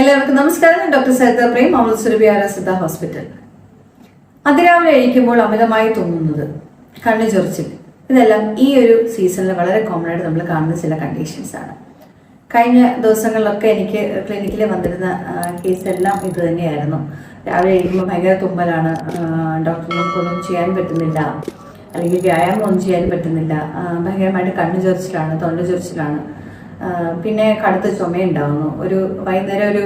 എല്ലാവർക്കും നമസ്കാരം. ഞാൻ ഡോക്ടർ സരിത പ്രേം അമൃത് സുരഭിയാര ഹോസ്പിറ്റൽ. അതിരാവിലെ കഴിക്കുമ്പോൾ അമിതമായി തോന്നുന്നത് കണ്ണു ചൊറിച്ചിൽ. ഇതെല്ലാം ഈ ഒരു സീസണിൽ വളരെ കോമൺ ആയിട്ട് നമ്മൾ കാണുന്ന ചില കണ്ടീഷൻസ് ആണ്. കഴിഞ്ഞ ദിവസങ്ങളിലൊക്കെ എനിക്ക് ക്ലിനിക്കിൽ വന്നിരുന്ന കേസ് എല്ലാം ഇത് തന്നെയായിരുന്നു. രാവിലെ കഴിക്കുമ്പോൾ ഭയങ്കര തുമ്മലാണ്. ഡോക്ടറിനൊന്നും ചെയ്യാൻ പറ്റുന്നില്ല. അല്ലെങ്കിൽ വ്യായാമം ഒന്നും ചെയ്യാൻ പറ്റുന്നില്ല. ഭയങ്കരമായിട്ട് കണ്ണു ചൊറിച്ചിലാണ് തൊണ്ട ചൊറിച്ചിലാണ്. പിന്നെ കടുത്ത ചുമയുണ്ടാവുന്നു. ഒരു വൈകുന്നേരം ഒരു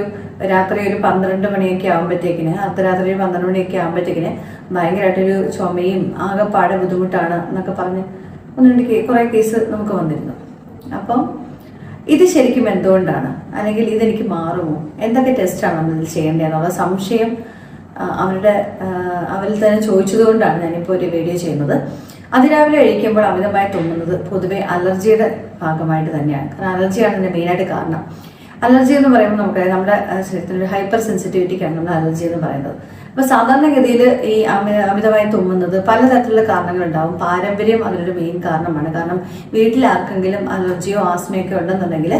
രാത്രി ഒരു പന്ത്രണ്ട് മണിയൊക്കെ ആകുമ്പോഴത്തേക്കിന് അർദ്ധരാത്രി പന്ത്രണ്ട് മണിയൊക്കെ ആകുമ്പോഴത്തേക്കിന് ഭയങ്കരമായിട്ടൊരു ചുമയും ആകെപ്പാടെ ബുദ്ധിമുട്ടാണ് എന്നൊക്കെ പറഞ്ഞ് ഒന്ന് രണ്ട് കേ- കുറേ കേസ് നമുക്ക് വന്നിരുന്നു. അപ്പം ഇത് ശരിക്കും എന്തുകൊണ്ടാണ്? അല്ലെങ്കിൽ ഇതെനിക്ക് മാറുമോ? എന്തൊക്കെ ടെസ്റ്റാണ് നമ്മൾ ഇതിൽ ചെയ്യേണ്ടതെന്നുള്ള സംശയം അവരുടെ അവരിൽ തന്നെ ചോദിച്ചതുകൊണ്ടാണ് ഞാനിപ്പോൾ ഒരു വീഡിയോ ചെയ്യുന്നത്. അതിരാവിലെ കഴിക്കുമ്പോൾ അമിതമായി തോന്നുന്നത് പൊതുവെ അലർജിയുടെ ഭാഗമായിട്ട് തന്നെയാണ്. കാരണം അലർജിയാണ് ഇതിന്റെ മെയിനായിട്ട് കാരണം. അലർജി എന്ന് പറയുമ്പോൾ നമുക്ക് നമ്മുടെ ശരീരത്തിനൊരു ഹൈപ്പർ സെൻസിറ്റിവിറ്റിക്കാണ് നമ്മൾ അലർജി എന്ന് പറയുന്നത്. അപ്പോൾ സാധാരണഗതിയിൽ ഈ അമിത അമിതമായി തുമ്മുന്നത് പലതരത്തിലുള്ള കാരണങ്ങളുണ്ടാവും. പാരമ്പര്യം അതിനൊരു മെയിൻ കാരണമാണ്. കാരണം വീട്ടിൽ ആർക്കെങ്കിലും അലർജിയോ ആസ്മയൊക്കെ ഉണ്ടെന്നുണ്ടെങ്കിൽ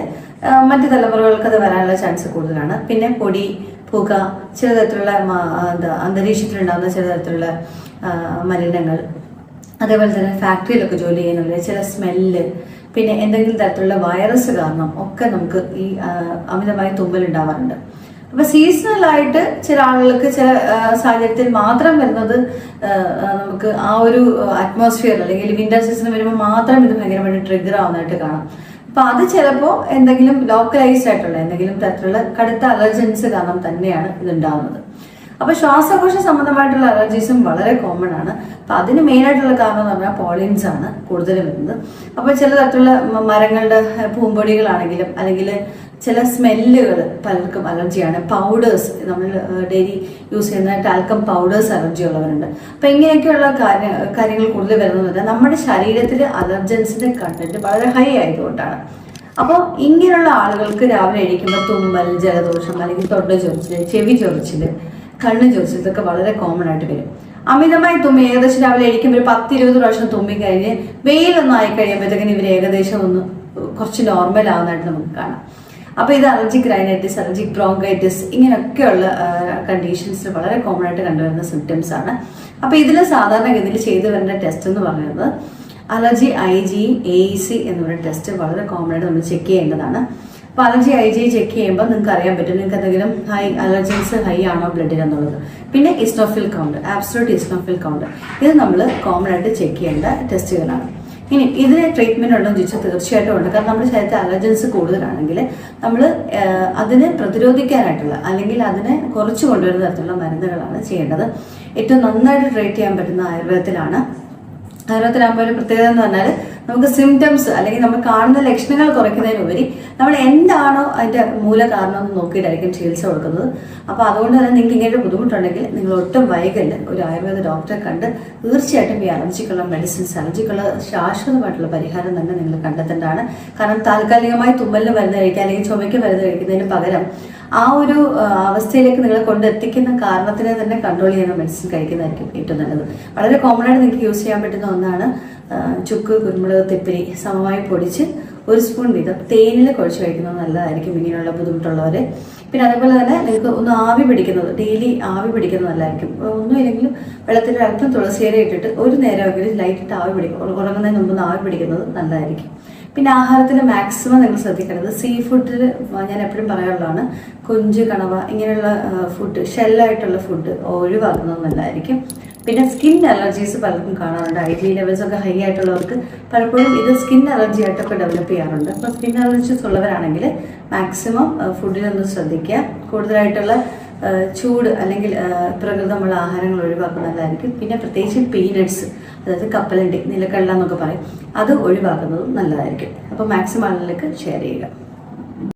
മറ്റ് തലമുറകൾക്ക് അത് വരാനുള്ള ചാൻസ് കൂടുതലാണ്. പിന്നെ പൊടി പുക ചില തരത്തിലുള്ള എന്താ അന്തരീക്ഷത്തിലുണ്ടാകുന്ന ചില തരത്തിലുള്ള മലിനങ്ങൾ. അതേപോലെ തന്നെ ഫാക്ടറിയിലൊക്കെ ജോലി ചെയ്യുന്നവര് ചില സ്മെല്ല് പിന്നെ എന്തെങ്കിലും തരത്തിലുള്ള വൈറസ് കാരണം ഒക്കെ നമുക്ക് ഈ അമിതമായ തുമ്മൽ ഉണ്ടാവാറുണ്ട്. അപ്പൊ സീസണലായിട്ട് ചില ആളുകൾക്ക് ചില സാഹചര്യത്തിൽ മാത്രം വരുന്നത് നമുക്ക് ആ ഒരു അറ്റ്മോസ്ഫിയർ അല്ലെങ്കിൽ വിന്റർ സീസൺ വരുമ്പോൾ മാത്രം ഇത് ഭയങ്കരമായിട്ട് ട്രിഗർ ആവുന്നതായിട്ട് കാണാം. അപ്പൊ അത് ചിലപ്പോൾ എന്തെങ്കിലും ലോക്കലൈസ്ഡ് ആയിട്ടുള്ള എന്തെങ്കിലും തരത്തിലുള്ള കടുത്ത അലർജൻസ് കാരണം തന്നെയാണ് ഇത് ഉണ്ടാവുന്നത് അപ്പൊ ശ്വാസകോശ സംബന്ധമായിട്ടുള്ള അലർജീസും വളരെ കോമൺ ആണ്. അപ്പൊ അതിന് മെയിൻ ആയിട്ടുള്ള കാരണം എന്ന് പറഞ്ഞാൽ പോളിൻസ് ആണ് കൂടുതലും വരുന്നത്. അപ്പൊ ചില തരത്തിലുള്ള മരങ്ങളുടെ പൂമ്പൊടികളാണെങ്കിലും അല്ലെങ്കിൽ ചില സ്മെല്ലുകൾ പലർക്കും അലർജിയാണ് പൗഡേഴ്സ് നമ്മൾ ഡെയിലി യൂസ് ചെയ്യുന്ന ടാൽക്കം പൗഡേഴ്സ് അലർജി ഉള്ളവരുണ്ട്. അപ്പൊ ഇങ്ങനെയൊക്കെയുള്ള കാര്യ കാര്യങ്ങൾ കൂടുതൽ വരുന്നത് നമ്മുടെ ശരീരത്തിൽ അലർജൻസിന്റെ കണ്ടന്റ് വളരെ ഹൈ ആയതുകൊണ്ടാണ്. അപ്പോൾ ഇങ്ങനെയുള്ള ആളുകൾക്ക് രാവിലെ എഴുതിക്കുമ്പോൾ തുമ്മൽ ജലദോഷം അല്ലെങ്കിൽ തൊണ്ട ചൊറിച്ചിൽ ചെവി ചൊറിച്ചിൽ കണ്ണ് ചോദിച്ചു. ഇതൊക്കെ വളരെ കോമൺ ആയിട്ട് വരും. അമിതമായി തുമ്മി ഏകദേശം രാവിലെ എണീക്കുമ്പോൾ ഒരു പത്ത് ഇരുപത് പ്രാവശ്യം തുമ്മി കഴിഞ്ഞ് വെയിലൊന്നും ആയി കഴിയുമ്പോഴത്തേക്കിന് ഇവർ ഏകദേശം ഒന്ന് കുറച്ച് നോർമൽ ആവുന്നതായിട്ട് നമുക്ക് കാണാം. അപ്പോൾ ഇത് അലർജിക് റൈനൈറ്റിസ് അലർജിക് ബ്രോങ്കൈറ്റിസ് ഇങ്ങനെയൊക്കെയുള്ള കണ്ടീഷൻസിൽ വളരെ കോമൺ ആയിട്ട് കണ്ടുവരുന്ന സിംറ്റംസ് ആണ്. അപ്പോൾ ഇതിൽ സാധാരണഗതിയിൽ ചെയ്തു വരുന്ന ടെസ്റ്റ് എന്ന് പറയുന്നത് allergy I G A C എന്ന് പറയുന്ന ടെസ്റ്റ് വളരെ കോമൺ ആയിട്ട് നമ്മൾ ചെക്ക് ചെയ്യേണ്ടതാണ്. അലർജി ഐ ജി ചെക്ക് ചെയ്യുമ്പോൾ നിങ്ങൾക്ക് അറിയാൻ പറ്റും. നിങ്ങൾക്ക് എന്തെങ്കിലും ഹൈ അലർജൻസ് ഹൈ ആണോ ബ്ലഡിൽ എന്നുള്ളത്. പിന്നെ eosinophil count absolute eosinophil count ഇത് നമ്മൾ കോമൺ ആയിട്ട് ചെക്ക് ചെയ്യേണ്ട ടെസ്റ്റുകളാണ് ഇനി ഇതിന് ട്രീറ്റ്മെന്റ് ഉണ്ടോ എന്ന് ചോദിച്ചാൽ തീർച്ചയായിട്ടും ഉണ്ട്. കാരണം നമ്മുടെ ശരീരത്തിൽ അലർജൻസ് കൂടുതലാണെങ്കിൽ നമ്മൾ അതിനെ പ്രതിരോധിക്കാനായിട്ടുള്ള അല്ലെങ്കിൽ അതിനെ കുറച്ച് കൊണ്ടുവരുന്ന തരത്തിലുള്ള മരുന്നുകളാണ് ചെയ്യേണ്ടത്. ഏറ്റവും നന്നായിട്ട് ട്രീറ്റ് ചെയ്യാൻ പറ്റുന്ന ആയുർവേദത്തിലാണ്. ആയുർവേദത്തിലാകുമ്പോൾ ഒരു പ്രത്യേകത എന്ന് പറഞ്ഞാൽ നമുക്ക് സിംറ്റംസ് അല്ലെങ്കിൽ നമ്മൾ കാണുന്ന ലക്ഷണങ്ങൾ കുറയ്ക്കുന്നതിനുപരി നമ്മൾ എന്താണോ അതിന്റെ മൂല കാരണം എന്ന് നോക്കിയിട്ടായിരിക്കും ചികിത്സ കൊടുക്കുന്നത്. അപ്പോൾ അതുകൊണ്ട് തന്നെ നിങ്ങൾക്ക് ഇങ്ങനെ ബുദ്ധിമുട്ടുണ്ടെങ്കിൽ നിങ്ങൾ ഒട്ടും വൈകല്ല ഒരു ആയുർവേദ ഡോക്ടറെ കണ്ട് തീർച്ചയായിട്ടും ഈ അലർജിക്കുള്ള മെഡിസിൻസ് അലർജിക്കുള്ള ശാശ്വതമായിട്ടുള്ള പരിഹാരം തന്നെ നിങ്ങൾ കണ്ടെത്തേണ്ടതാണ്. കാരണം താൽക്കാലികമായി തുമ്മലിന് മരുന്ന് കഴിക്കുക അല്ലെങ്കിൽ ചുമയ്ക്ക് മരുന്ന് കഴിക്കുന്നതിന് പകരം ആ ഒരു അവസ്ഥയിലേക്ക് നിങ്ങളെ കൊണ്ടെത്തിക്കുന്ന കാരണത്തിനെ തന്നെ കൺട്രോൾ ചെയ്യുന്ന മെഡിസിൻ കഴിക്കുന്നതായിരിക്കും ഏറ്റവും നല്ലത്. വളരെ കോമൺ ആയിട്ട് നിങ്ങൾക്ക് യൂസ് ചെയ്യാൻ പറ്റുന്ന ഒന്നാണ് ചുക്ക് കുരുമുളക് തെപ്പിരി സമമായി പൊടിച്ച് ഒരു സ്പൂൺ വീതം തേനിൽ കുഴച്ച് കഴിക്കുന്നത് നല്ലതായിരിക്കും ഇങ്ങനെയുള്ള ബുദ്ധിമുട്ടുള്ളവർ പിന്നെ അതേപോലെ തന്നെ നിങ്ങൾക്ക് ഒന്ന് ആവി പിടിക്കുന്നത് ഡെയിലി ആവി പിടിക്കുന്നത് നല്ലതായിരിക്കും. ഒന്നുമില്ലെങ്കിലും വെള്ളത്തിൽ അല്പം തുളസിയില ഇട്ടിട്ട് ഒരു നേരമെങ്കിലും ലൈറ്റിട്ട് ആവി പിടിക്കും. ഉറങ്ങുന്നതിന് മുമ്പ് ആവി പിടിക്കുന്നത് നല്ലതായിരിക്കും. പിന്നെ ആഹാരത്തിൽ മാക്സിമം നിങ്ങൾ ശ്രദ്ധിക്കേണ്ടത് സീ ഫുഡിൽ ഞാൻ എപ്പോഴും പറയാറുള്ളതാണ് കൊഞ്ച് കണവ ഇങ്ങനെയുള്ള ഫുഡ് ഷെല്ലായിട്ടുള്ള ഫുഡ് ഒഴിവാക്കുന്നത് നല്ലതായിരിക്കും. പിന്നെ സ്കിൻ അലർജീസ് പലർക്കും കാണാറുണ്ട്. ഐ ജി ലെവൽസ് ഒക്കെ ഹൈ ആയിട്ടുള്ളവർക്ക് പലപ്പോഴും ഇത് സ്കിൻ അലർജി ആയിട്ടൊക്കെ ഡെവലപ്പ് ചെയ്യാറുണ്ട്. അപ്പോൾ സ്കിൻ അലർജീസ് ഉള്ളവരാണെങ്കിൽ മാക്സിമം ഫുഡിലൊന്ന് ശ്രദ്ധിക്കുക. കൂടുതലായിട്ടുള്ള ചൂട് അല്ലെങ്കിൽ പ്രകൃതമുള്ള ആഹാരങ്ങൾ ഒഴിവാക്കുന്നതായിരിക്കും പിന്നെ പ്രത്യേകിച്ച് പീനട്സ് അതായത് കപ്പലണ്ടി നിലക്കടല എന്നൊക്കെ പറയും. അത് ഒഴിവാക്കുന്നതും നല്ലതായിരിക്കും. അപ്പോൾ മാക്സിമം ആളുകൾക്ക് ഷെയർ ചെയ്യുക.